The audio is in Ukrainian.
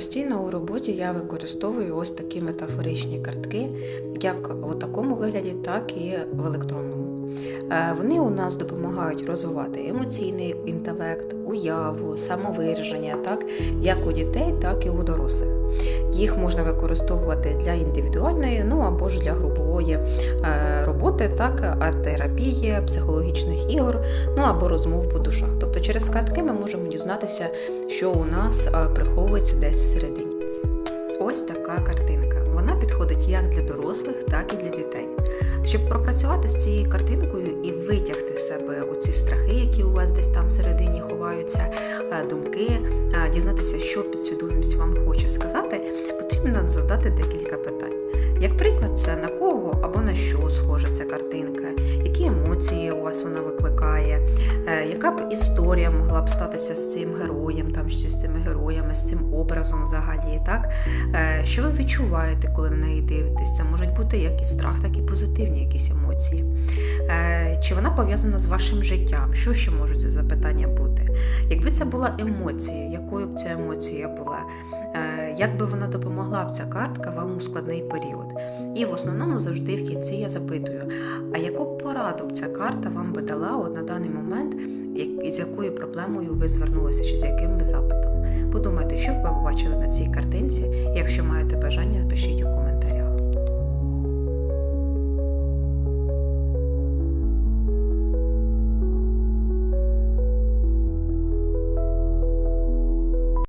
Постійно у роботі я використовую ось такі метафоричні картки, як в такому вигляді, так і в електронному. Е, Вони у нас допомагають розвивати емоційний інтелект, уяву, самовираження, так як у дітей, так і у дорослих. Їх можна використовувати для індивідуальної, ну або ж для групової е, роботи, так, арт-терапії, психологічних ігор, ну або розмов по душах. Тобто через картки ми можемо дізнатися, що у нас е, приховується десь всередині. Ось така картинка. Вона підходить як для дорослих, так і для дітей. Щоб пропрацювати з цією картинкою і витягти з себе оці страхи, які у вас десь там всередині ховаються, е, думки, е, дізнатися, що підсвідомість вам хоче сказати, потрібно задати декілька питань. Як приклад, це на кого або на що схожа ця картинка, які емоції у вас вона викликає, яка б історія могла б статися з цим героєм, там чи з цими героями, з цим образом взагалі, так? Е, Що ви відчуваєте, коли на неї дивитесь? Це можуть бути як і страх, так і позитивні якісь емоції. Е, Чи вона пов'язана з вашим життям? Що ще можуть за запитання бути? Якби це була емоція, якою б ця емоція була? Е, Як би вона допомогла б ця картка вам у складний період? І в основному завжди в кінці я запитую: а яку б пораду б ця карта вам би дала от на даний момент, з якою проблемою ви звернулися, чи з яким ви запитом? Подумайте, що б ви побачили